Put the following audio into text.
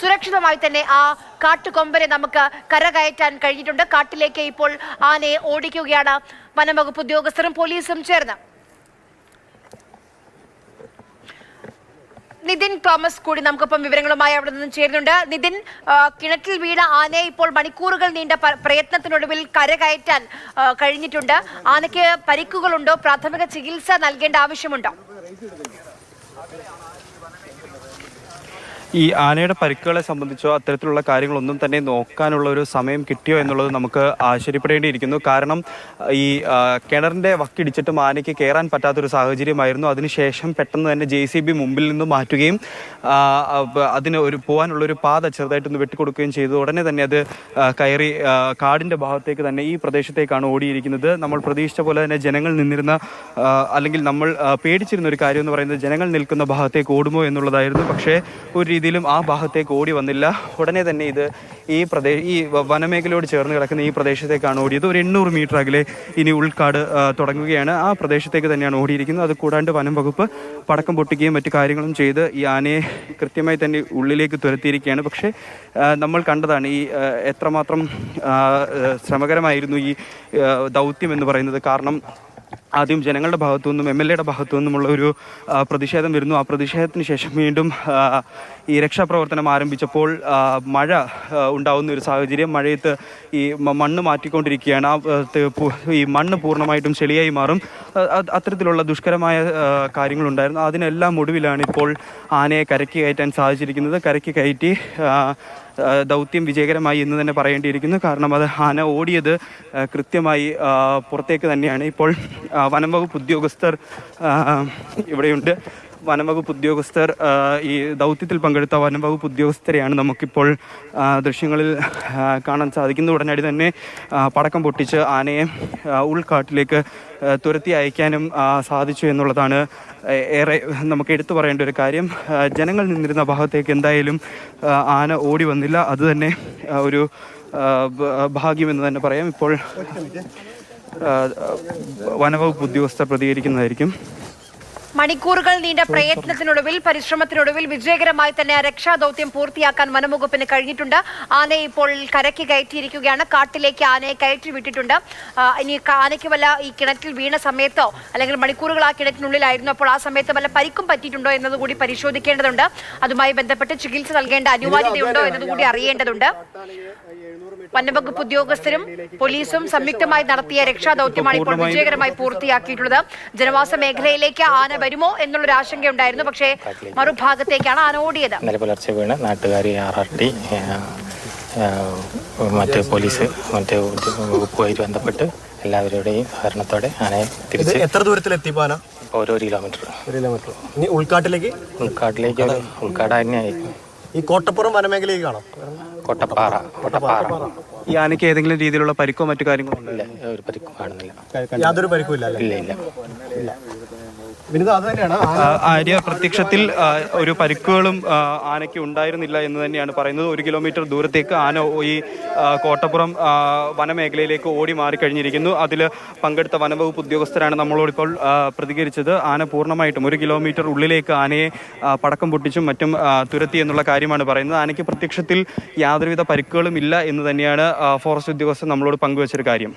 സുരക്ഷിതമായി തന്നെ ആ കാട്ടുകൊമ്പനെ നമുക്ക് കരകയറ്റാൻ കഴിഞ്ഞിട്ടുണ്ട്. കാട്ടിലേക്ക് ഇപ്പോൾ ആനയെ ഓടിക്കുകയാണ് വനംവകുപ്പ് ഉദ്യോഗസ്ഥരും പോലീസും ചേർന്ന്. നിതിൻ തോമസ് കൂടി നമുക്കൊപ്പം വിവരങ്ങളുമായി അവിടെ നിന്നും ചേരുന്നുണ്ട്. നിതിൻ കിണറ്റിൽ വീണ ആനയെ ഇപ്പോൾ മണിക്കൂറുകൾ നീണ്ട പ്രയത്നത്തിനൊടുവിൽ കരകയറ്റാൻ കഴിഞ്ഞിട്ടുണ്ട്. ആനയ്ക്ക് പരിക്കുകളുണ്ടോ? പ്രാഥമിക ചികിത്സ നൽകേണ്ട ആവശ്യമുണ്ടോ? ഈ ആനയുടെ പരിക്കുകളെ സംബന്ധിച്ചോ അത്തരത്തിലുള്ള കാര്യങ്ങളൊന്നും തന്നെ നോക്കാനുള്ള ഒരു സമയം കിട്ടിയോ എന്നുള്ളത് നമുക്ക് ആശ്ചര്യപ്പെടേണ്ടിയിരിക്കുന്നു. കാരണം ഈ കിണറിന്റെ വക്കിടിച്ചിട്ടും ആനയ്ക്ക് കയറാൻ പറ്റാത്തൊരു സാഹചര്യമായിരുന്നു. അതിനുശേഷം പെട്ടെന്ന് തന്നെ ജെ സി ബി മുമ്പിൽ നിന്ന് മാറ്റുകയും അതിന് ഒരു പോകാനുള്ള ഒരു പാത ചെറുതായിട്ടൊന്ന് വെട്ടിക്കൊടുക്കുകയും ചെയ്തു ഉടനെ തന്നെ അത് കയറി കാടിന്റെ ഭാഗത്തേക്ക് തന്നെ ഈ പ്രദേശത്തേക്കാണ് ഓടിയിരിക്കുന്നത്. നമ്മൾ പ്രതീക്ഷിച്ച പോലെ തന്നെ ജനങ്ങൾ നിന്നിരുന്ന അല്ലെങ്കിൽ നമ്മൾ പേടിച്ചിരുന്ന ഒരു കാര്യം എന്ന് പറയുന്നത് ജനങ്ങൾ നിൽക്കുന്ന ഭാഗത്തേക്ക് ഓടുമോ എന്നുള്ളതായിരുന്നു. പക്ഷേ ഒരു രീതിയിലും ആ ഭാഗത്തേക്ക് ഓടി വന്നില്ല. ഉടനെ തന്നെ ഇത് ഈ പ്രദേശ ഈ വനമേഖലയോട് ചേർന്ന് കിടക്കുന്ന ഈ പ്രദേശത്തേക്കാണ് ഓടിയത്. ഒരു എണ്ണൂറ് മീറ്റർ അകലെ ഇനി ഉൾക്കാട് തുടങ്ങുകയാണ്. ആ പ്രദേശത്തേക്ക് തന്നെയാണ് ഓടിയിരിക്കുന്നത്. അത് കൂടാണ്ട് വനം വകുപ്പ് പടക്കം പൊട്ടിക്കുകയും മറ്റു കാര്യങ്ങളും ചെയ്ത് ഈ ആനയെ കൃത്യമായി തന്നെ ഉള്ളിലേക്ക് തുരത്തിയിരിക്കുകയാണ്. പക്ഷേ നമ്മൾ കണ്ടതാണ് ഈ എത്രമാത്രം ശ്രമകരമായിരുന്നു ഈ ദൗത്യം എന്ന് പറയുന്നത്. കാരണം ആദ്യം ജനങ്ങളുടെ ഭാഗത്തു നിന്നും എം എൽ എയുടെ ഭാഗത്തു നിന്നുമുള്ള ഒരു പ്രതിഷേധം വരുന്നു. ആ പ്രതിഷേധത്തിന് ശേഷം വീണ്ടും ഈ രക്ഷാപ്രവർത്തനം ആരംഭിച്ചപ്പോൾ മഴ ഉണ്ടാവുന്ന ഒരു സാഹചര്യം മഴയത്ത് ഈ മണ്ണ് മാറ്റിക്കൊണ്ടിരിക്കുകയാണ്. ആ ഈ മണ്ണ് പൂർണമായിട്ടും ചെളിയായി മാറും. അത്തരത്തിലുള്ള ദുഷ്കരമായ കാര്യങ്ങളുണ്ടായിരുന്നു. അതിനെല്ലാം ഒടുവിലാണ് ഇപ്പോൾ ആനയെ കരയ്ക്ക് കയറ്റാൻ സാധിച്ചിരിക്കുന്നത്. കരയ്ക്ക് കയറ്റി ദൗത്യം വിജയകരമായി എന്ന് തന്നെ പറയേണ്ടിയിരിക്കുന്നു. കാരണം അത് ആന ഓടിയത് കൃത്യമായി പുറത്തേക്ക് തന്നെയാണ്. ഇപ്പോൾ വനം വകുപ്പ് ഉദ്യോഗസ്ഥർ ഇവിടെയുണ്ട്. വനം വകുപ്പ് ഉദ്യോഗസ്ഥർ ഈ ദൗത്യത്തിൽ പങ്കെടുത്ത വനംവകുപ്പ് ഉദ്യോഗസ്ഥരെയാണ് നമുക്കിപ്പോൾ ദൃശ്യങ്ങളിൽ കാണാൻ സാധിക്കുന്നത്. ഉടനടി തന്നെ പടക്കം പൊട്ടിച്ച് ആനയെ ഉൾക്കാട്ടിലേക്ക് തുരത്തി അയക്കാനും സാധിച്ചു എന്നുള്ളതാണ് ഏറെ നമുക്ക് എടുത്തു പറയേണ്ട ഒരു കാര്യം. ജനങ്ങൾ നിന്നിരുന്ന ഭാഗത്തേക്ക് എന്തായാലും ആന ഓടി വന്നില്ല. അത് തന്നെ ഒരു ഭാഗ്യമെന്ന് തന്നെ പറയാം. ഇപ്പോൾ വനവകുപ്പ് ഉദ്യോഗസ്ഥർ പ്രതികരിക്കുന്നതായിരിക്കും. മണിക്കൂറുകൾ നീണ്ട പ്രയത്നത്തിനൊടുവിൽ പരിശ്രമത്തിനൊടുവിൽ വിജയകരമായി തന്നെ രക്ഷാദൌത്യം പൂർത്തിയാക്കാൻ വനംവകുപ്പിന് കഴിഞ്ഞിട്ടുണ്ട്. ആനയെ ഇപ്പോൾ കരയ്ക്ക് കയറ്റിയിരിക്കുകയാണ്. കാട്ടിലേക്ക് ആനയെ കയറ്റി വിട്ടിട്ടുണ്ട്. ഇനി ആനയ്ക്ക് വല്ല ഈ കിണറ്റിൽ വീണ സമയത്തോ അല്ലെങ്കിൽ മണിക്കൂറുകൾ ആ കിണറ്റിനുള്ളിലായിരുന്നു. അപ്പോൾ ആ സമയത്ത് വല്ല പരിക്കും പറ്റിയിട്ടുണ്ടോ എന്നതുകൂടി പരിശോധിക്കേണ്ടതുണ്ട്. അതുമായി ബന്ധപ്പെട്ട് ചികിത്സ നൽകേണ്ട അനിവാര്യതയുണ്ടോ എന്നതുകൂടി അറിയേണ്ടതുണ്ട്. വനംവകുപ്പ് ഉദ്യോഗസ്ഥരും പോലീസും സംയുക്തമായി നടത്തിയ രക്ഷാദൌത്യമാണ് ഇപ്പോൾ വിജയകരമായി പൂർത്തിയാക്കിയിട്ടുള്ളത്. ജനവാസ മേഖലയിലേക്ക് ആന വരുമോ എന്നുള്ളൊരു ആശങ്കയുണ്ടായിരുന്നു. പക്ഷേ മറുഭാഗത്തേക്കാണ് ആന ഓടിയത്. ഇന്നലെ പുലർച്ചെ വീണ് നാട്ടുകാർ ആർ ആർ ടി മറ്റ് പോലീസ് മറ്റ് വകുപ്പുമായി ബന്ധപ്പെട്ട് എല്ലാവരുടെയും സഹകരണത്തോടെ ആനയെ ഇത് തിരിച്ച് എത്ര ദൂരത്തിലെത്തി പാല ഓരോ കിലോമീറ്റർ കിലോമീറ്റർ ഇനി ഉൾക്കാട്ടിലേക്ക്? ഉൾക്കാട്ടിലേക്ക് ഉൾക്കാട് തന്നെയായി. ഈ കോട്ടപ്പുറം വനമേഖലയിലേക്ക് കാണാം. കൊട്ടപ്പാറ കൊട്ടപ്പാറ. ഈ ആനയ്ക്ക് ഏതെങ്കിലും രീതിയിലുള്ള പരിക്കോ മറ്റു കാര്യങ്ങളോ ഇല്ല ഒരു പരിക്കും കാണുന്നില്ല. യാതൊരു പരിക്കും ഇല്ല ഇല്ല ഇല്ല വിനിത അത് തന്നെയാണ് ആ, ആര്യ പ്രത്യക്ഷത്തിൽ ഒരു പരിക്കുകളും ആനയ്ക്ക് ഉണ്ടായിരുന്നില്ല എന്ന് തന്നെയാണ് പറയുന്നത്. ഒരു കിലോമീറ്റർ ദൂരത്തേക്ക് ആന ഈ കോട്ടപ്പുറം വനമേഖലയിലേക്ക് ഓടി മാറിക്കഴിഞ്ഞിരിക്കുന്നു അതിൽ പങ്കെടുത്ത വനവകുപ്പ് ഉദ്യോഗസ്ഥരാണ് നമ്മളോടിപ്പോൾ പ്രതികരിച്ചത്. ആന പൂർണമായിട്ടും ഒരു കിലോമീറ്റർ ഉള്ളിലേക്ക് ആനയെ പടക്കം പൊട്ടിച്ചും മറ്റും തുരത്തി എന്നുള്ള കാര്യമാണ് പറയുന്നത്. ആനയ്ക്ക് പ്രത്യക്ഷത്തിൽ യാതൊരുവിധ പരിക്കുകളും ഇല്ല എന്ന് തന്നെയാണ് ഫോറസ്റ്റ് ഉദ്യോഗസ്ഥർ നമ്മളോട് പങ്കുവച്ചൊരു കാര്യം.